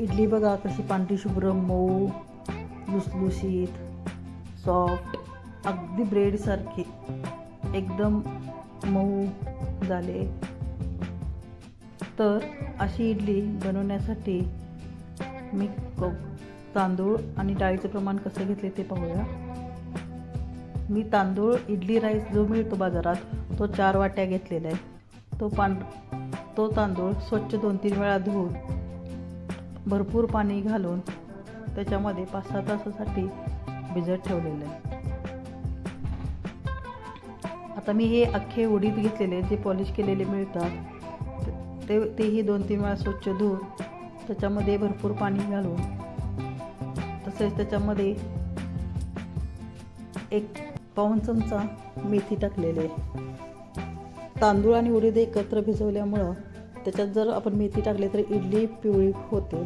इडली बघा कशी पांढरी शुभ्र मऊ लुसलुशीत सॉफ्ट अगदी ब्रेडसारखी एकदम मऊ झाले. तर अशी इडली बनवण्यासाठी मी तांदूळ आणि डाळीचं प्रमाण कसं घेतले ते पाहूया. मी तांदूळ इडली राईस जो मिळतो बाजारात तो चार वाट्या घेतलेला आहे. तो पांढ तो तांदूळ स्वच्छ दोन तीन वेळा धुवून भरपूर पाणी घालून त्याच्यामध्ये पाच सहा तासासाठी भिजत ठेवलेलं आहे. आता मी हे अख्खे उडीद घेतलेले जे पॉलिश केलेले मिळतात ते तेही दोन तीन वेळा स्वच्छ धुवून त्याच्यामध्ये भरपूर पाणी घालून तसेच त्याच्यामध्ये एक पाऊण चमचा मेथी टाकलेली आहे. तांदूळ आणि उडीद एकत्र भिजवल्यामुळं त्याच्यात जर आपण मेथी टाकली तर इडली पिवळी होते.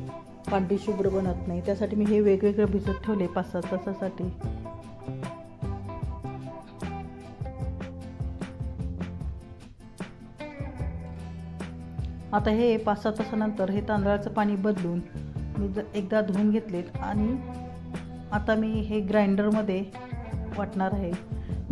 पांढरी शुभ्र बनत नाही. त्यासाठी मी हे वेगवेगळं भिजत ठेवले पाच सात तासासाठी. आता हे पाच सहा तासानंतर हे तांदळाचं पाणी बदलून मी एकदा धुवून घेतलेत आणि आता मी हे ग्राइंडरमध्ये वाटणार आहे.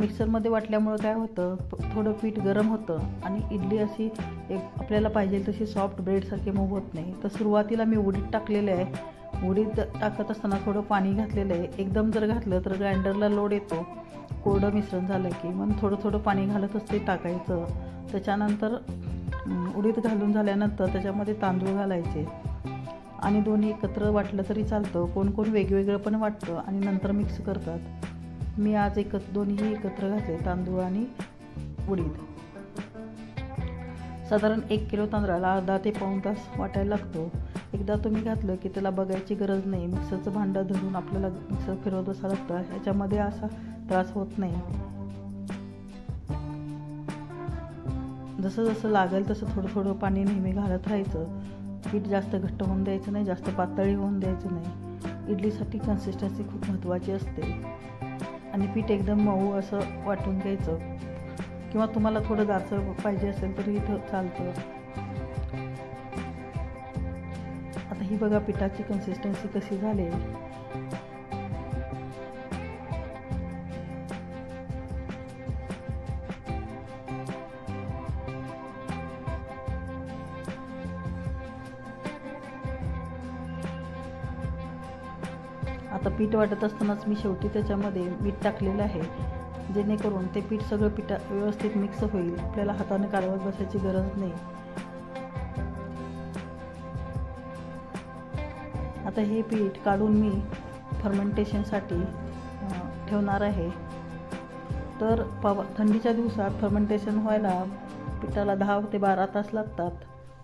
मिक्सरमध्ये वाटल्यामुळं काय होतं प- थोडं पीठ गरम होतं आणि इडली अशी एक आपल्याला पाहिजे तशी सॉफ्ट ब्रेडसारखी मऊ होत नाही. तर सुरुवातीला मी उडीद टाकलेले आहे. उडीद टाकत असताना थोडं पाणी घातलेलं आहे. एकदम जर घातलं तर ग्राइंडरला लोड येतो. कोरडं मिश्रण झालं की मग थोडं थोडं पाणी घालतच ते टाकायचं. त्याच्यानंतर उडीत उडीद घालून झाल्यानंतर त्याच्यामध्ये तांदूळ घालायचे. आणि दोन्ही एकत्र वाटलं तरी चालतं. कोण कोण वेगवेगळं पण वाटतं आणि नंतर मिक्स करतात. मी आज एकत्र दोन्ही एकत्र घातले तांदूळ आणि उडीद. साधारण एक किलो तांदळाला अर्धा ते पाऊण तास वाटायला लागतो. एकदा तुम्ही घातलं की त्याला बघायची गरज नाही. मिक्सरचं भांडं धरून आपल्याला मिक्सर फिरवत असा लागतं. याच्यामध्ये असा त्रास होत नाही. जसं जसं लागेल तसं थोडं थोडं पाणी नेहमी घालत राहायचं. पीठ जास्त घट्ट होऊन द्यायचं नाही जास्त पातळी होऊन द्यायचं नाही. इडलीसाठी कन्सिस्टन्सी खूप महत्त्वाची असते. आणि पीठ एकदम मऊ असं वाटून घ्यायचं. किंवा तुम्हाला थोडं जाडसर पाहिजे असेल तर इथं चालतं. आता ही बघा पिठाची कन्सिस्टन्सी कशी झाली. आता पीठ वाटत असतानाच मी शेवटी त्याच्यामध्ये मीठ टाकलेलं आहे. जेणेकरून ते पीठ सगळं पिठा व्यवस्थित मिक्स होईल. आपल्याला हाताने कालवत बसायची गरज नाही. आता हे पीठ काढून मी फर्मेंटेशनसाठी ठेवणार आहे. तर पवा थंडीच्या दिवसात फर्मेंटेशन व्हायला पिठाला दहा ते बारा तास लागतात.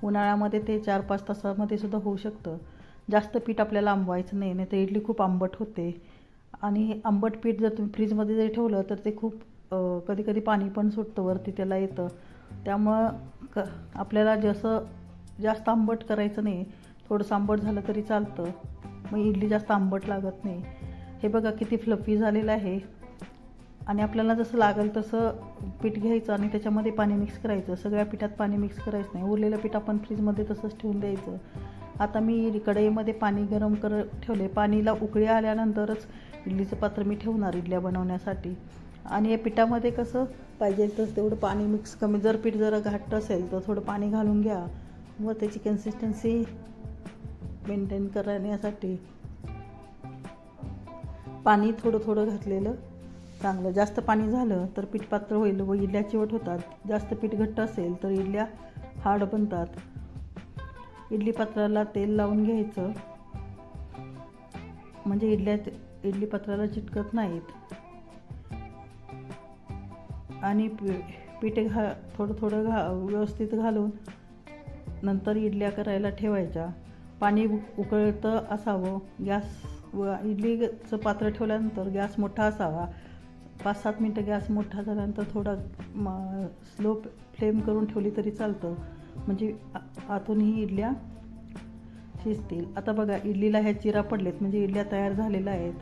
उन्हाळ्यामध्ये ते चार पाच तासामध्ये सुद्धा होऊ शकतं. जास्त पीठ आपल्याला आंबवायचं नाही नाही तर इडली खूप आंबट होते. आणि आंबट पीठ जर तुम्ही फ्रीजमध्ये जरी ठेवलं तर ते खूप कधी कधी पाणी पण सुटतं वरती त्याला येतं. त्यामुळं क आपल्याला जसं जास्त आंबट करायचं नाही थोडंसं आंबट झालं तरी चालतं. मग इडली जास्त आंबट लागत नाही. हे बघा किती फ्लफी झालेलं आहे. आणि आपल्याला जसं लागेल तसं पीठ घ्यायचं आणि त्याच्यामध्ये पाणी मिक्स करायचं. सगळ्या पिठात पाणी मिक्स करायचं नाही. उरलेलं पीठ आपण फ्रीजमध्ये तसंच ठेवून द्यायचं. आता मी कढईमध्ये पाणी गरम कर ठेवले. पाणीला उकळी आल्यानंतरच इडलीचं पात्र मी ठेवणार इडल्या बनवण्यासाठी. आणि या पिठामध्ये कसं पाहिजे तसं तेवढं पाणी मिक्स कमी. जर पीठ जरा घट्ट असेल तर थोडं पाणी घालून घ्या. व त्याची कन्सिस्टन्सी मेंटेन करण्यासाठी पाणी थोडं थोडं घातलेलं चांगलं. जास्त पाणी झालं तर पीठ पात्र होईल व इडल्या चिवट होतात. जास्त पीठ घट्ट असेल तर इडल्या हार्ड बनतात. इडली पात्राला तेल लावून घ्यायचं. म्हणजे इडल्या इडली पात्राला चिटकत नाहीत. आणि पी पीठ घा थोडं थोडं घा व्यवस्थित घालून नंतर इडल्या करायला ठेवायच्या. पाणी उकळतं असावं. गॅस व इडलीचं पात्र ठेवल्यानंतर गॅस मोठा असावा. पाच सात मिनटं गॅस मोठा झाल्यानंतर थोडा स्लो फ्लेम करून ठेवली तरी चालतं. म्हणजे आतूनही इडल्या शिजतील. आता बघा इडलीला ह्या चिरा पडलेत. म्हणजे इडल्या तयार झालेल्या आहेत.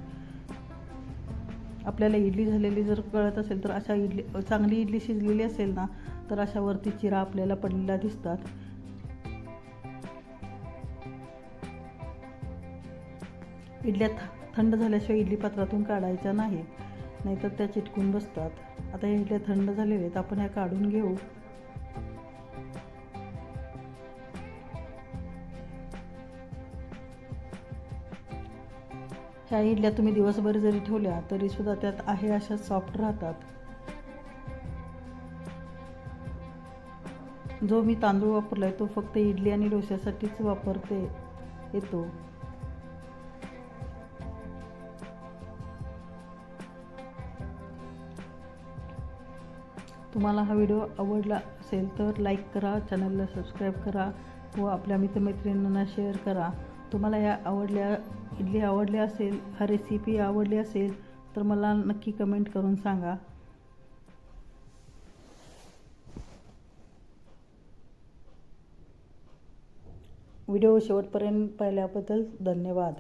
आपल्याला इडली झालेली जर कळत असेल तर अशा इडली चांगली इडली शिजलेली असेल ना तर अशा वरती चिरा आपल्याला पडलेला दिसतात. इडल्या थंड झाल्याशिवाय इडली पात्रातून काढायच्या नाहीत. नाहीतर त्या चिटकून बसतात. आता इडल्या थंड झालेल्या आहेत. आपण ह्या काढून घेऊ. काही इडल्या तुम्ही दिवसभर जरी ठेवल्या तरीसुद्धा त्यात आहे अशा सॉफ्ट राहतात. जो मी तांदूळ वापरला आहे तो फक्त इडली आणि डोश्यासाठीच वापरते येतो. तुम्हाला हा व्हिडिओ आवडला असेल तर लाईक करा चॅनलला सबस्क्राईब करा व आपल्या मित्रमैत्रिणींना शेअर करा. तुम्हाला या आवडल्या इडली आवडली असेल हा रेसिपी आवडली असेल तर मला नक्की कमेंट करून सांगा. व्हिडिओ शेवटपर्यंत पाहिल्याबद्दल धन्यवाद.